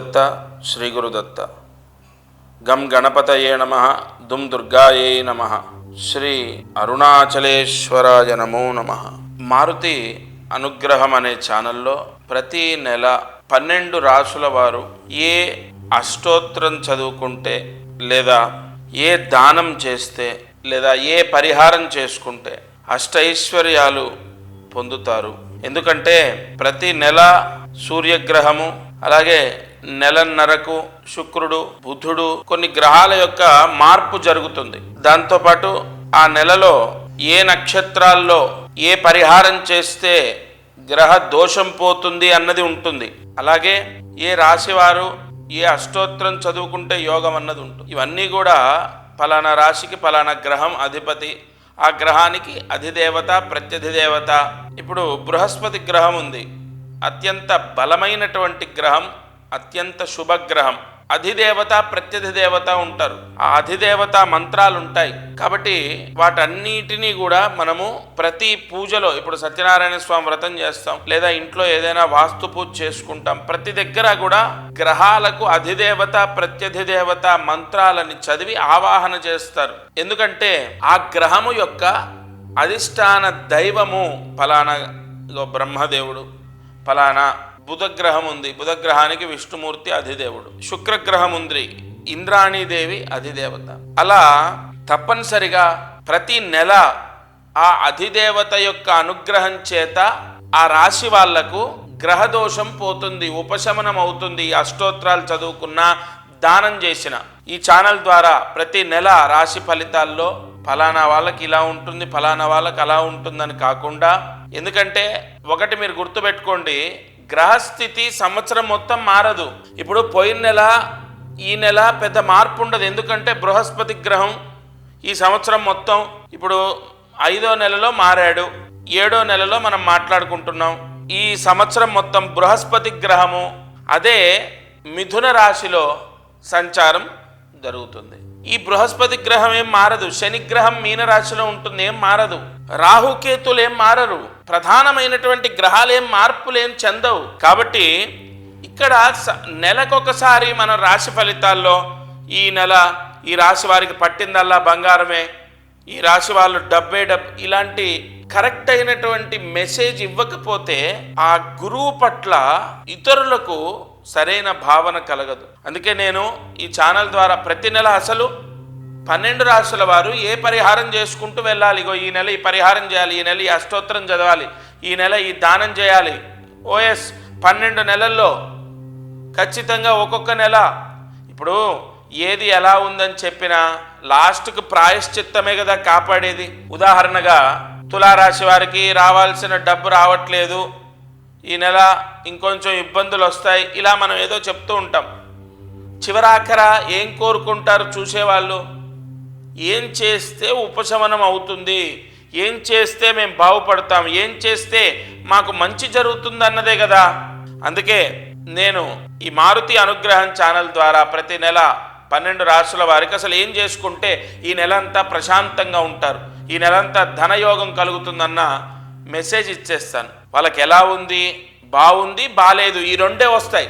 గురుదత్త శ్రీ గురుదత్త. గం గణపతయే నమ దుమ్ దుర్గాయే నమ. శ్రీ అరుణాచలేశ్వరాయ నమో నమ. మారుతి అనుగ్రహం అనే ఛానల్లో ప్రతి నెల పన్నెండు రాసుల వారు ఏ అష్టోత్తరం చదువుకుంటే లేదా ఏ దానం చేస్తే లేదా ఏ పరిహారం చేసుకుంటే అష్టైశ్వర్యాలు పొందుతారు. ఎందుకంటే ప్రతి నెల సూర్యగ్రహము అలాగే నెలన్నరకు శుక్రుడు బుధుడు కొన్ని గ్రహాల యొక్క మార్పు జరుగుతుంది. దాంతోపాటు ఆ నెలలో ఏ నక్షత్రాల్లో ఏ పరిహారం చేస్తే గ్రహ దోషం పోతుంది అన్నది ఉంటుంది. అలాగే ఏ రాశివారు ఏ అష్టోత్తరం చదువుకుంటే యోగం అన్నది ఉంటుంది. ఇవన్నీ కూడా ఫలానా రాశికి ఫలానా గ్రహం అధిపతి. ఆ గ్రహానికి అధిదేవత ప్రత్యధిదేవత. ఇప్పుడు బృహస్పతి గ్రహం ఉంది. అత్యంత బలమైనటువంటి గ్రహం అత్యంత శుభగ్రహం. అధిదేవత ప్రత్యధిదేవత ఉంటారు. ఆ అధిదేవత మంత్రాలు ఉంటాయి కాబట్టి వాటన్నిటినీ కూడా మనము ప్రతి పూజలో ఇప్పుడు సత్యనారాయణ స్వామి వ్రతం చేస్తాం లేదా ఇంట్లో ఏదైనా వాస్తు పూజ చేసుకుంటాం ప్రతి దగ్గర కూడా గ్రహాలకు అధిదేవత ప్రత్యధిదేవత మంత్రాలని చదివి ఆవాహన చేస్తారు. ఎందుకంటే ఆ గ్రహము యొక్క అధిష్టాన దైవము ఫలానా బ్రహ్మదేవుడు ఫలానా బుధగ్రహం ఉంది బుధగ్రహానికి విష్ణుమూర్తి అధిదేవుడు. శుక్రగ్రహం ఉంది ఇంద్రాణీదేవి అధిదేవత. అలా తప్పనిసరిగా ప్రతి నెల ఆ అధిదేవత యొక్క అనుగ్రహం చేత ఆ రాశి వాళ్ళకు గ్రహదోషం పోతుంది ఉపశమనం అవుతుంది అష్టోత్తరాలు అష్టోత్రాలు చదువుకున్నా దానం చేసిన ఈ ఛానల్ ద్వారా ప్రతి నెల రాశి ఫలితాల్లో ఫలానా వాళ్ళకి ఇలా ఉంటుంది ఫలానా వాళ్ళకి అలా ఉంటుందని కాకుండా ఎందుకంటే ఒకటి మీరు గుర్తుపెట్టుకోండి గ్రహస్థితి సంవత్సరం మొత్తం మారదు. ఇప్పుడు పోయిన నెల ఈ నెల పెద్ద మార్పు ఉండదు ఎందుకంటే బృహస్పతి గ్రహం ఈ సంవత్సరం మొత్తం ఇప్పుడు ఐదో నెలలో మారాడు. ఏడో నెలలో మనం మాట్లాడుకుంటున్నాం. ఈ సంవత్సరం మొత్తం బృహస్పతి గ్రహము అదే మిథున రాశిలో సంచారం జరుగుతుంది. ఈ బృహస్పతి గ్రహం ఏం మారదు శనిగ్రహం మీనరాశిలో ఉంటుంది ఏం మారదు. రాహుకేతులు ఏం మారరు ప్రధానమైనటువంటి గ్రహాలు ఏం మార్పులు ఏం చెందవు. కాబట్టి ఇక్కడ స- నెలకొకసారి మన రాశి ఫలితాల్లో ఈ నెల ఈ రాశి వారికి పట్టిందల్లా బంగారమే. ఈ రాశి వాళ్ళు డబ్బే డబ్ ఇలాంటి కరెక్ట్ అయినటువంటి మెసేజ్ ఇవ్వకపోతే ఆ గురువు పట్ల ఇతరులకు సరైన భావన కలగదు. అందుకే నేను ఈ ఛానల్ ద్వారా ప్రతి నెల అసలు పన్నెండు రాశుల వారు ఏ పరిహారం చేసుకుంటూ వెళ్ళాలి? ఇగో ఈ నెల ఈ పరిహారం చేయాలి ఈ నెల ఈ అష్టోత్తరం చదవాలి ఈ నెల ఈ దానం చేయాలి. ఓఎస్ పన్నెండు నెలల్లో ఖచ్చితంగా ఒక్కొక్క నెల. ఇప్పుడు ఏది ఎలా ఉందని చెప్పినా లాస్ట్కు ప్రాయశ్చిత్తమే కదా కాపాడేది. ఉదాహరణగా తులారాశి వారికి రావాల్సిన డబ్బు రావట్లేదు. ఈ నెల ఇంకొంచెం ఇబ్బందులు వస్తాయి. ఇలా మనం ఏదో చెప్తూ ఉంటాం. చివరాఖర ఏం కోరుకుంటారు చూసేవాళ్ళు? ఏం చేస్తే ఉపశమనం అవుతుంది? ఏం చేస్తే మేము బాగుపడతాం? ఏం చేస్తే మాకు మంచి జరుగుతుంది అన్నదే కదా. అందుకే నేను ఈ మారుతి అనుగ్రహం ఛానల్ ద్వారా ప్రతి నెల పన్నెండు రాష్ట్రాల వారికి అసలు ఏం చేసుకుంటే ఈ నెల అంతా ప్రశాంతంగా ఉంటారు. ఈ నెలంతా ధనయోగం కలుగుతుందన్న మెసేజ్ ఇచ్చేస్తాను. వాళ్ళకి ఎలా ఉంది? బాగుంది బాలేదు. ఈ రెండే వస్తాయి.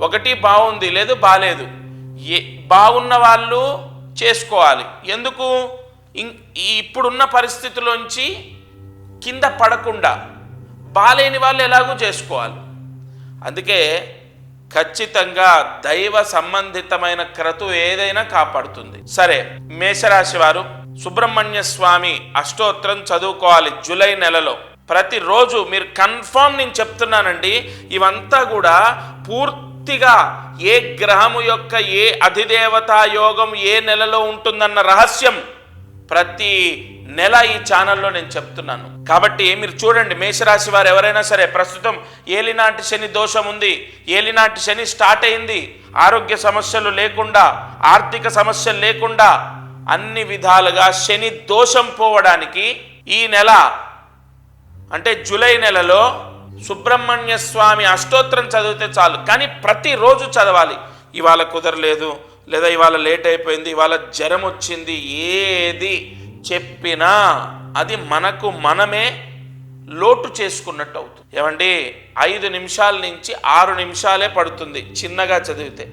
ఒకటి బాగుంది లేదు బాలేదు. ఏ బాగున్న వాళ్ళు చేసుకోవాలి. ఎందుకు? ఇం- ఈ ఇప్పుడున్న పరిస్థితిలోంచి కింద పడకుండా బాలేని వాళ్ళు ఎలాగూ చేసుకోవాలి. అందుకే ఖచ్చితంగా దైవ సంబంధితమైన క్రతు ఏదైనా కాపాడుతుంది. సరే మేషరాశి వారు సుబ్రహ్మణ్య స్వామి అష్టోత్తరం చదువుకోవాలి జూలై నెలలో. ప్రతిరోజు మీరు కన్ఫామ్ నేను చెప్తున్నానండి ఇవంతా కూడా పూర్తిగా ఏ గ్రహము యొక్క ఏ అధిదేవతా యోగం ఏ నెలలో ఉంటుందన్న రహస్యం ప్రతి నెల ఈ ఛానల్లో నేను చెప్తున్నాను. కాబట్టి మీరు చూడండి మేషరాశి వారు ఎవరైనా సరే ప్రస్తుతం ఏలినాటి శని దోషం ఉంది ఏలినాటి శని స్టార్ట్ అయింది ఆరోగ్య సమస్యలు లేకుండా ఆర్థిక సమస్యలు లేకుండా అన్ని విధాలుగా శని దోషం పోవడానికి ఈ నెల అంటే జూలై నెలలో సుబ్రహ్మణ్య స్వామి అష్టోత్తరం చదివితే చాలు. కానీ ప్రతిరోజు చదవాలి. ఇవాళ కుదరలేదు లేదా ఇవాళ లేట్ అయిపోయింది ఇవాళ జ్వరం వచ్చింది ఏది చెప్పినా అది మనకు మనమే లోటు చేసుకున్నట్టు అవుతుంది. ఏమండి? ఐదు నిమిషాల నుంచి ఆరు నిమిషాలే పడుతుంది చిన్నగా చదివితే.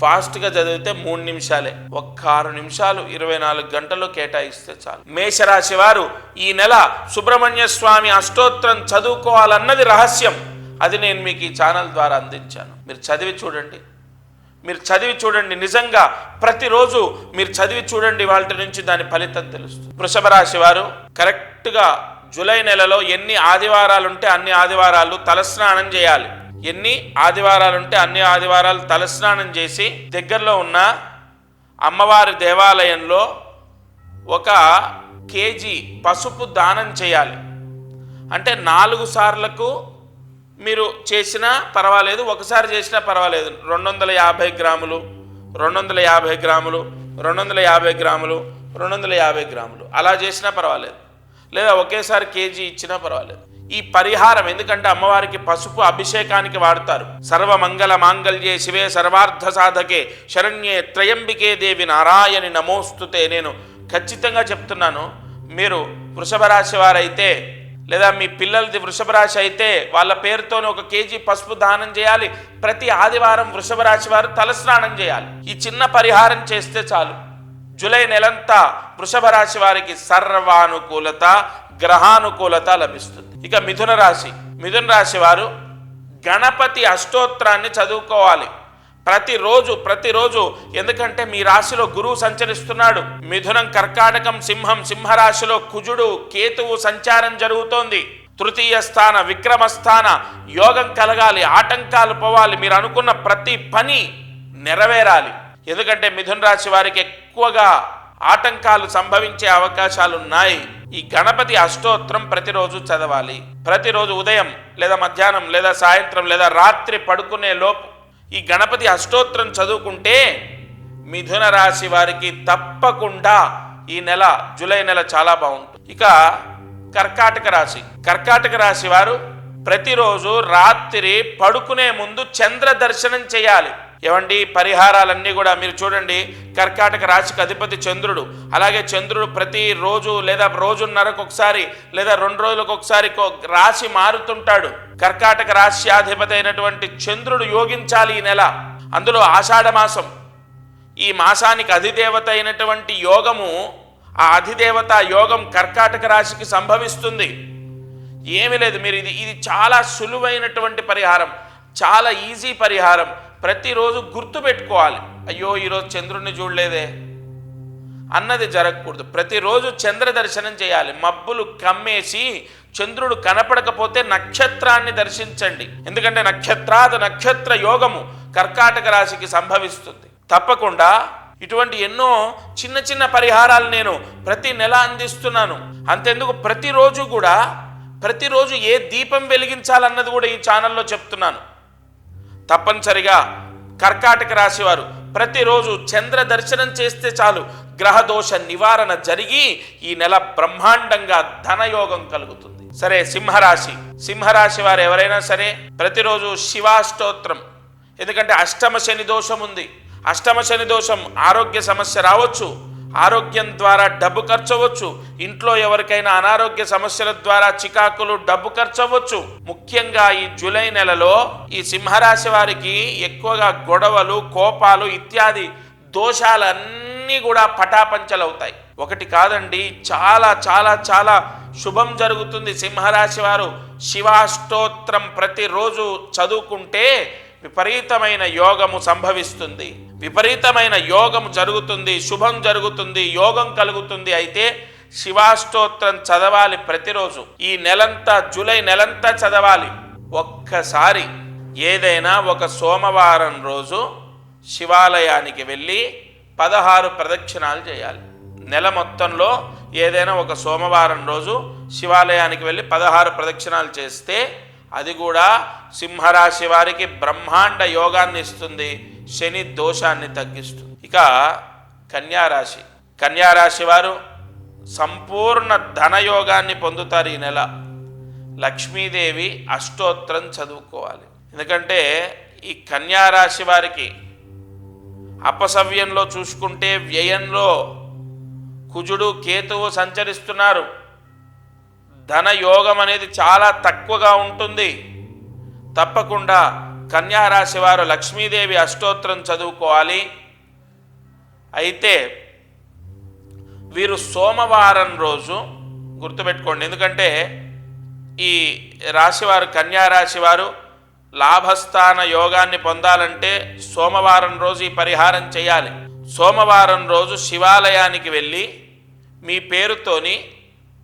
ఫాస్ట్గా చదివితే మూడు నిమిషాలే. ఒక్క ఆరు నిమిషాలు ఇరవై నాలుగు గంటలు కేటాయిస్తే చాలు. మేషరాశి వారు ఈ నెల సుబ్రహ్మణ్య స్వామి అష్టోత్తరం చదువుకోవాలన్నది రహస్యం. అది నేను మీకు ఈ ఛానల్ ద్వారా అందించాను. మీరు చదివి చూడండి. మీరు చదివి చూడండి. నిజంగా ప్రతిరోజు మీరు చదివి చూడండి వాళ్ళ నుంచి దాని ఫలితం తెలుస్తుంది. వృషభ రాశి వారు కరెక్ట్గా జూలై నెలలో ఎన్ని ఆదివారాలు ఉంటే అన్ని ఆదివారాలు తలస్నానం చేయాలి. ఎన్ని ఆదివారాలు ఉంటే అన్ని ఆదివారాలు తలస్నానం చేసి దగ్గరలో ఉన్న అమ్మవారి దేవాలయంలో ఒక కేజీ పసుపు దానం చేయాలి. అంటే నాలుగు సార్లకు మీరు చేసినా పర్వాలేదు ఒకసారి చేసినా పర్వాలేదు. రెండు వందల యాభై గ్రాములు రెండు వందల యాభై గ్రాములు రెండు వందల యాభై గ్రాములు రెండు వందల యాభై గ్రాములు. అలా చేసినా పర్వాలేదు. లేదా ఒకేసారి కేజీ ఇచ్చినా పర్వాలేదు. ఈ పరిహారం ఎందుకంటే అమ్మవారికి పసుపు అభిషేకానికి వాడతారు. సర్వమంగళ మాంగళ్యే శివే సర్వార్థ సాధకే శరణ్యే త్రయంబికే దేవి నారాయణి నమోస్తుతే నేను ఖచ్చితంగా చెప్తున్నాను మీరు వృషభ రాశి వారైతే లేదా మీ పిల్లలది వృషభ రాశి అయితే వాళ్ళ పేరుతోనే ఒక కేజీ పసుపు దానం చేయాలి. ప్రతి ఆదివారం వృషభ రాశి వారు తలస్నానం చేయాలి. ఈ చిన్న పరిహారం చేస్తే చాలు. జూలై నెలంతా వృషభ రాశి వారికి సర్వానుకూలత గ్రహానుకూలత లభిస్తుంది. ఇక మిథున రాశి. మిథున రాశి వారు గణపతి అష్టోత్తరాన్ని చదువుకోవాలి. ప్రతిరోజు ప్రతిరోజు. ఎందుకంటే మీ రాశిలో గురువు సంచరిస్తున్నాడు. మిథునం కర్కాటకం సింహం సింహరాశిలో కుజుడు కేతువు సంచారం జరుగుతోంది. తృతీయ స్థాన విక్రమ స్థాన. యోగం కలగాలి ఆటంకాలు పోవాలి. మీరు అనుకున్న ప్రతి పని నెరవేరాలి. ఎందుకంటే మిథున రాశి వారికి ఎక్కువగా ఆటంకాలు సంభవించే అవకాశాలు ఉన్నాయి ఈ గణపతి అష్టోత్తరం ప్రతిరోజు చదవాలి. ప్రతిరోజు ఉదయం లేదా మధ్యాహ్నం లేదా సాయంత్రం లేదా రాత్రి పడుకునే లోపు ఈ గణపతి అష్టోత్తరం చదువుకుంటే మిథున రాశి వారికి తప్పకుండా ఈ నెల జూలై నెల చాలా బాగుంటుంది. ఇక కర్కాటక రాశి. కర్కాటక రాశి వారు ప్రతిరోజు రాత్రి పడుకునే ముందు చంద్ర దర్శనం చేయాలి. ఏమండి పరిహారాలన్నీ కూడా మీరు చూడండి. కర్కాటక రాశికి అధిపతి చంద్రుడు. అలాగే చంద్రుడు ప్రతి రోజు లేదా రోజున్నరకు ఒకసారి లేదా రెండు రోజులకు ఒకసారి కో- రాశి మారుతుంటాడు. కర్కాటక రాశ్యాధిపతి అయినటువంటి చంద్రుడు యోగించాలి ఈ నెల. అందులో ఆషాఢ మాసం. ఈ మాసానికి అధిదేవత అయినటువంటి యోగము ఆ అధిదేవత యోగం కర్కాటక రాశికి సంభవిస్తుంది. ఏమీ లేదు. మీరు ఇది ఇది చాలా సులువైనటువంటి పరిహారం. చాలా ఈజీ పరిహారం. ప్రతిరోజు గుర్తు పెట్టుకోవాలి. అయ్యో ఈరోజు చంద్రుడిని చూడలేదే. అన్నది జరగకూడదు. ప్రతిరోజు చంద్ర దర్శనం చేయాలి. మబ్బులు కమ్మేసి చంద్రుడు కనపడకపోతే నక్షత్రాన్ని దర్శించండి. ఎందుకంటే నక్షత్రాద నక్షత్ర యోగము కర్కాటక రాశికి సంభవిస్తుంది. తప్పకుండా ఇటువంటి ఎన్నో చిన్న చిన్న పరిహారాలు నేను ప్రతి నెల అందిస్తున్నాను. అంతెందుకు ప్రతిరోజు కూడా ప్రతిరోజు ఏ దీపం వెలిగించాలన్నది కూడా ఈ ఛానల్లో చెప్తున్నాను. తప్పనిసరిగా కర్కాటక రాశివారు ప్రతిరోజు చంద్ర దర్శనం చేస్తే చాలు గ్రహదోష నివారణ జరిగి ఈ నెల బ్రహ్మాండంగా ధనయోగం కలుగుతుంది. సరే సింహరాశి. సింహరాశి వారు ఎవరైనా సరే ప్రతిరోజు శివాష్టోత్రం. ఎందుకంటే అష్టమ శని దోషం ఉంది. అష్టమ శని దోషం ఆరోగ్య సమస్య రావచ్చు. ఆరోగ్యం ద్వారా డబ్బు ఖర్చవచ్చు. ఇంట్లో ఎవరికైనా అనారోగ్య సమస్యల ద్వారా చికాకులు డబ్బు ఖర్చవచ్చు. ముఖ్యంగా ఈ జూలై నెలలో ఈ సింహరాశి వారికి ఎక్కువగా గొడవలు కోపాలు ఇత్యాది దోషాలన్నీ కూడా పటాపంచలవుతాయి. ఒకటి కాదండి చాలా చాలా చాలా శుభం జరుగుతుంది సింహరాశి వారు. శివాష్టోత్రం ప్రతిరోజు చదువుకుంటే విపరీతమైన యోగము సంభవిస్తుంది. విపరీతమైన యోగం జరుగుతుంది శుభం జరుగుతుంది యోగం కలుగుతుంది. అయితే శివాష్టోత్రం చదవాలి ప్రతిరోజు. ఈ నెలంతా జూలై నెలంతా చదవాలి. ఒక్కసారి ఏదైనా ఒక సోమవారం రోజు శివాలయానికి వెళ్ళి పదహారు ప్రదక్షిణాలు చేయాలి. నెల మొత్తంలో ఏదైనా ఒక సోమవారం రోజు శివాలయానికి వెళ్ళి పదహారు ప్రదక్షిణాలు చేస్తే అది కూడా సింహరాశి వారికి బ్రహ్మాండ యోగాన్ని ఇస్తుంది శని దోషాన్ని తగ్గిస్తుంది. ఇక కన్యారాశి కన్యారాశి వారు సంపూర్ణ ధనయోగాన్ని పొందుతారు ఈ నెల. లక్ష్మీదేవి అష్టోత్తరం చదువుకోవాలి. ఎందుకంటే ఈ కన్యారాశి వారికి అపసవ్యంలో చూసుకుంటే వ్యయంలో కుజుడు కేతువు సంచరిస్తున్నారు. ధనయోగం అనేది చాలా తక్కువగా ఉంటుంది. తప్పకుండా కన్యారాశి వారు లక్ష్మీదేవి అష్టోత్తరం చదువుకోవాలి. అయితే వీరు సోమవారం రోజు గుర్తుపెట్టుకోండి. ఎందుకంటే ఈ రాశివారు కన్యారాశి వారు లాభస్థాన యోగాన్ని పొందాలంటే సోమవారం రోజు ఈ పరిహారం చేయాలి. సోమవారం రోజు శివాలయానికి వెళ్ళి మీ పేరుతోని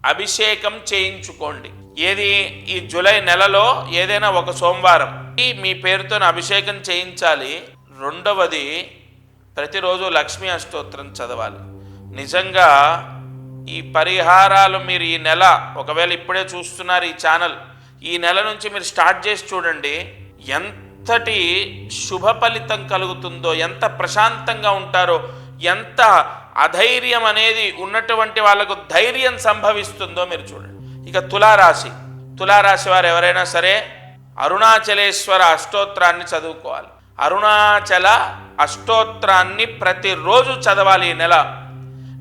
అభిషేకం చేయించుకోండి. ఏది ఈ జూలై నెలలో ఏదైనా ఒక సోమవారం ఈ మీ పేరుతో అభిషేకం చేయించాలి. రెండవది ప్రతిరోజు లక్ష్మీ అష్టోత్తరం చదవాలి. నిజంగా ఈ పరిహారాలు మీరు ఈ నెల ఒకవేళ ఇప్పుడే చూస్తున్నారు ఈ ఛానల్ ఈ నెల నుంచి మీరు స్టార్ట్ చేసి చూడండి. ఎంతటి శుభ ఫలితం కలుగుతుందో ఎంత ప్రశాంతంగా ఉంటారో ఎంత అధైర్యం అనేది ఉన్నటువంటి వాళ్ళకు ధైర్యం సంభవిస్తుందో మీరు చూడండి. ఇక తులారాశి. తులారాశి వారు ఎవరైనా సరే అరుణాచలేశ్వర అష్టోత్తరాన్ని చదువుకోవాలి. అరుణాచల అష్టోత్తరాన్ని ప్రతిరోజు చదవాలి ఈ నెల.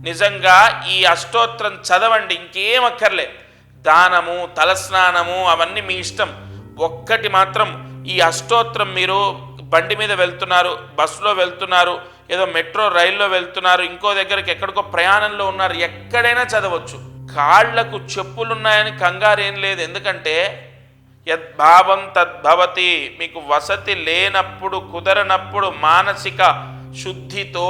నిజంగా ఈ అష్టోత్తరం చదవండి ఇంకేం అక్కర్లే. దానము తలస్నానము అవన్నీ మీ ఇష్టం. ఒక్కటి మాత్రం ఈ అష్టోత్తరం మీరు బండి మీద వెళ్తున్నారు బస్సులో వెళ్తున్నారు ఏదో మెట్రో రైల్లో వెళ్తున్నారు ఇంకో దగ్గరికి ఎక్కడికో ప్రయాణంలో ఉన్నారు ఎక్కడైనా చదవచ్చు. కాళ్ళకు చెప్పులున్నాయని కంగారు ఏం లేదు. ఎందుకంటే యద్భావం తద్భవతి మీకు వసతి లేనప్పుడు కుదరనప్పుడు మానసిక శుద్ధితో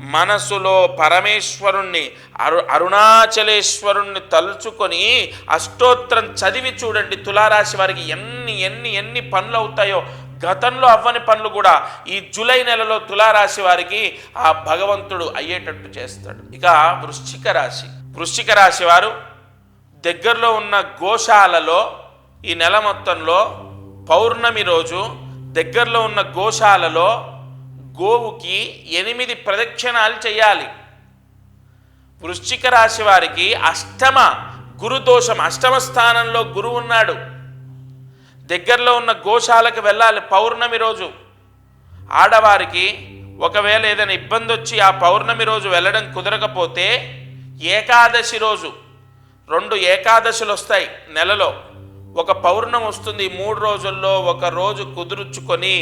మనసులో పరమేశ్వరుణ్ణి అరు అరుణాచలేశ్వరుణ్ణి తలుచుకొని అష్టోత్తరం చదివి చూడండి. తులారాశి వారికి ఎన్ని ఎన్ని ఎన్ని పనులు అవుతాయో గతంలో అవ్వని పనులు కూడా ఈ జూలై నెలలో తులారాశి వారికి ఆ భగవంతుడు అయ్యేటట్టు చేస్తాడు. ఇక వృశ్చిక రాశి. వృశ్చిక రాశి వారు దగ్గరలో ఉన్న గోశాలలో ఈ నెల మొత్తంలో పౌర్ణమి రోజు దగ్గరలో ఉన్న గోశాలలో గోవుకి ఎనిమిది ప్రదక్షిణాలు చేయాలి. వృశ్చిక రాశి వారికి అష్టమ గురుదోషం అష్టమ స్థానంలో గురువు ఉన్నాడు. దగ్గరలో ఉన్న గోశాలకు వెళ్ళాలి పౌర్ణమి రోజు. ఆడవారికి ఒకవేళ ఏదైనా ఇబ్బంది వచ్చి ఆ పౌర్ణమి రోజు వెళ్ళడం కుదరకపోతే ఏకాదశి రోజు. రెండు ఏకాదశులు వస్తాయి నెలలో. ఒక పౌర్ణమి వస్తుంది మూడు రోజుల్లో ఒక రోజు కుదుర్చుకొని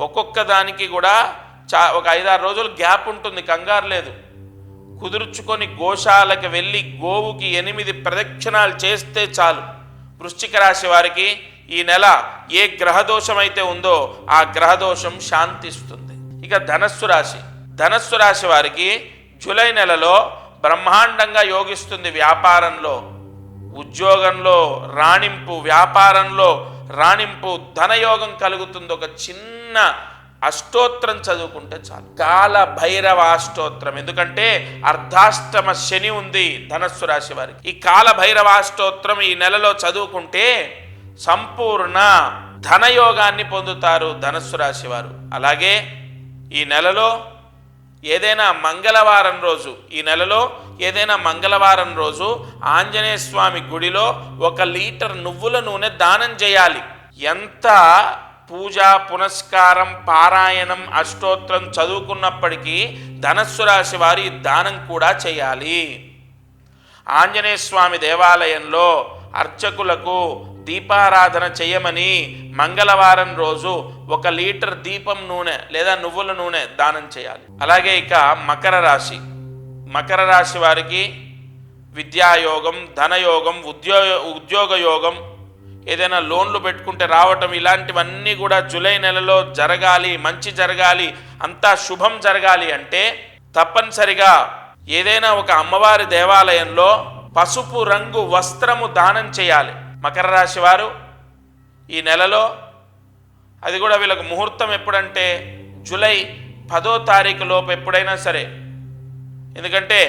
ఒక్కొక్క దానికి కూడా చా ఒక ఐదారు రోజులు గ్యాప్ ఉంటుంది కంగారు లేదు. కుదుర్చుకొని గోశాలకు వెళ్ళి గోవుకి ఎనిమిది ప్రదక్షిణాలు చేస్తే చాలు. వృశ్చిక రాశి వారికి ఈ నెల ఏ గ్రహదోషం అయితే ఉందో ఆ గ్రహదోషం శాంతిస్తుంది. ఇక ధనస్సు రాశి. ధనస్సు రాశి వారికి జూలై నెలలో బ్రహ్మాండంగా యోగిస్తుంది వ్యాపారంలో. ఉద్యోగంలో రాణింపు వ్యాపారంలో రాణింపు ధనయోగం కలుగుతుంది. ఒక చిన్న అష్టోత్రం చదువుకుంటే చాలు. కాల భైరవ అష్టోత్రం. ఎందుకంటే అర్ధాష్టమ శని ఉంది ధనస్సు రాశి వారికి. ఈ కాల భైరవ అష్టోత్రం ఈ నెలలో చదువుకుంటే సంపూర్ణ ధనయోగాన్ని పొందుతారు ధనస్సు రాశి వారు. అలాగే ఈ నెలలో ఏదైనా మంగళవారం రోజు ఈ నెలలో ఏదైనా మంగళవారం రోజు ఆంజనేయ స్వామి గుడిలో ఒక లీటర్ నువ్వుల నూనె దానం చేయాలి. ఎంత పూజ పునస్కారం పారాయణం అష్టోత్రం చదువుకున్నప్పటికీ ధనస్సు రాశి వారి దానం కూడా చేయాలి. ఆంజనేయ స్వామి దేవాలయంలో అర్చకులకు దీపారాధన చేయమని మంగళవారం రోజు ఒక లీటర్ దీపం నూనె లేదా నువ్వుల నూనె దానం చేయాలి. అలాగే ఇక మకర రాశి. మకర రాశి వారికి విద్యాయోగం ధనయోగం ఉద్యోగ ఉద్యోగ యోగం ఏదైనా లోన్లు పెట్టుకుంటే రావటం ఇలాంటివన్నీ కూడా జూలై నెలలో జరగాలి మంచి జరగాలి అంతా శుభం జరగాలి అంటే తప్పనిసరిగా ఏదైనా ఒక అమ్మవారి దేవాలయంలో పసుపు రంగు వస్త్రము దానం చేయాలి. మకర రాశి వారు ఈ నెలలో అది కూడా వీళ్ళకు ముహూర్తం ఎప్పుడంటే జూలై పదో తారీఖు లోపు ఎప్పుడైనా సరే. ఎందుకంటే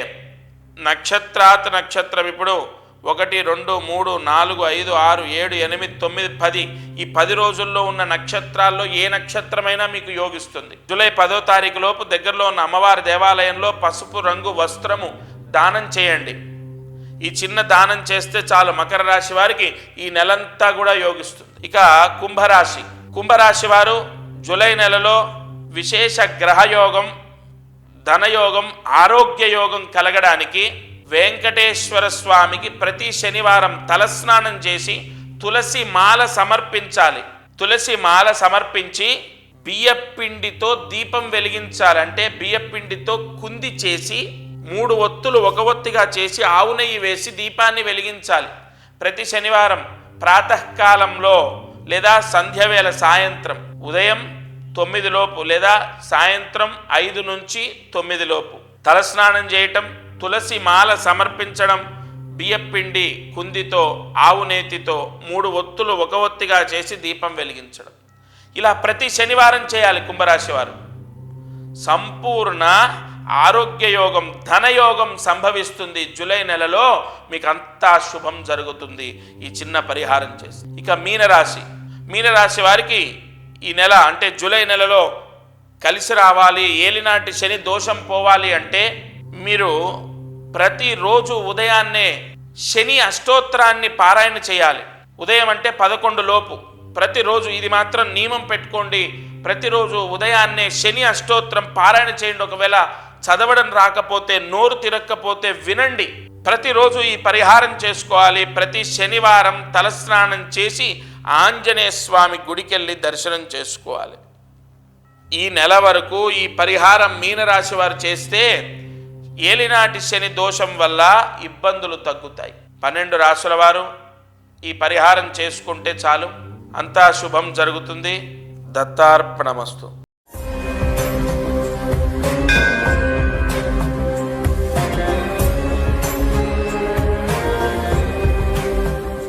నక్షత్రాత్ నక్షత్రం ఇప్పుడు ఒకటి రెండు మూడు నాలుగు ఐదు ఆరు ఏడు ఎనిమిది తొమ్మిది పది. ఈ పది రోజుల్లో ఉన్న నక్షత్రాల్లో ఏ నక్షత్రమైనా మీకు యోగిస్తుంది. జూలై పదో తారీఖు లోపు దగ్గరలో ఉన్న అమ్మవారి దేవాలయంలో పసుపు రంగు వస్త్రము దానం చేయండి. ఈ చిన్న దానం చేస్తే చాలు మకర రాశి వారికి ఈ నెలంతా కూడా యోగిస్తుంది. ఇక కుంభరాశి. కుంభరాశి వారు జూలై నెలలో విశేష గ్రహయోగం ధనయోగం ఆరోగ్య యోగం కలగడానికి వెంకటేశ్వర స్వామికి ప్రతి శనివారం తలస్నానం చేసి తులసి మాల సమర్పించాలి. తులసి మాల సమర్పించి బియ్యపిండితో దీపం వెలిగించాలి అంటే బియ్యపిండితో కుంది చేసి మూడు ఒత్తులు ఒక ఒత్తిగా చేసి ఆవు నెయ్యి వేసి దీపాన్ని వెలిగించాలి. ప్రతి శనివారం ప్రాతకాలంలో లేదా సంధ్యవేళ సాయంత్రం ఉదయం తొమ్మిది లోపు లేదా సాయంత్రం ఐదు నుంచి తొమ్మిది లోపు తలస్నానం చేయటం తులసి మాల సమర్పించడం బియ్యపిండి కుందితో ఆవు నేతితో మూడు ఒత్తులు ఒక ఒత్తిగా చేసి దీపం వెలిగించడం. ఇలా ప్రతి శనివారం చేయాలి కుంభరాశి వారు. సంపూర్ణ ఆరోగ్య యోగం ధనయోగం సంభవిస్తుంది జూలై నెలలో మీకు అంతా శుభం జరుగుతుంది. ఈ చిన్న పరిహారం చేసి. ఇక మీనరాశి. మీనరాశి వారికి ఈ నెల అంటే జూలై నెలలో కలిసి రావాలి. ఏలినాటి శని దోషం పోవాలి అంటే మీరు ప్రతిరోజు ఉదయాన్నే శని అష్టోత్తరాన్ని పారాయణ చేయాలి. ఉదయం అంటే పదకొండు లోపు. ప్రతిరోజు ఇది మాత్రం నియమం పెట్టుకోండి. ప్రతిరోజు ఉదయాన్నే శని అష్టోత్తరం పారాయణ చేయండి. ఒకవేళ చదవడం రాకపోతే నోరు తిరక్కపోతే వినండి. ప్రతిరోజు ఈ పరిహారం చేసుకోవాలి. ప్రతి శనివారం తలస్నానం చేసి ఆంజనేయ స్వామి గుడికెళ్ళి దర్శనం చేసుకోవాలి. ఈ నెల వరకు ఈ పరిహారం మీనరాశి వారు చేస్తే ఏలినాటి శని దోషం వల్ల ఇబ్బందులు తగ్గుతాయి. పన్నెండు రాసుల వారు ఈ పరిహారం చేసుకుంటే చాలు. అంతా శుభం జరుగుతుంది. దత్తార్పణమస్తు.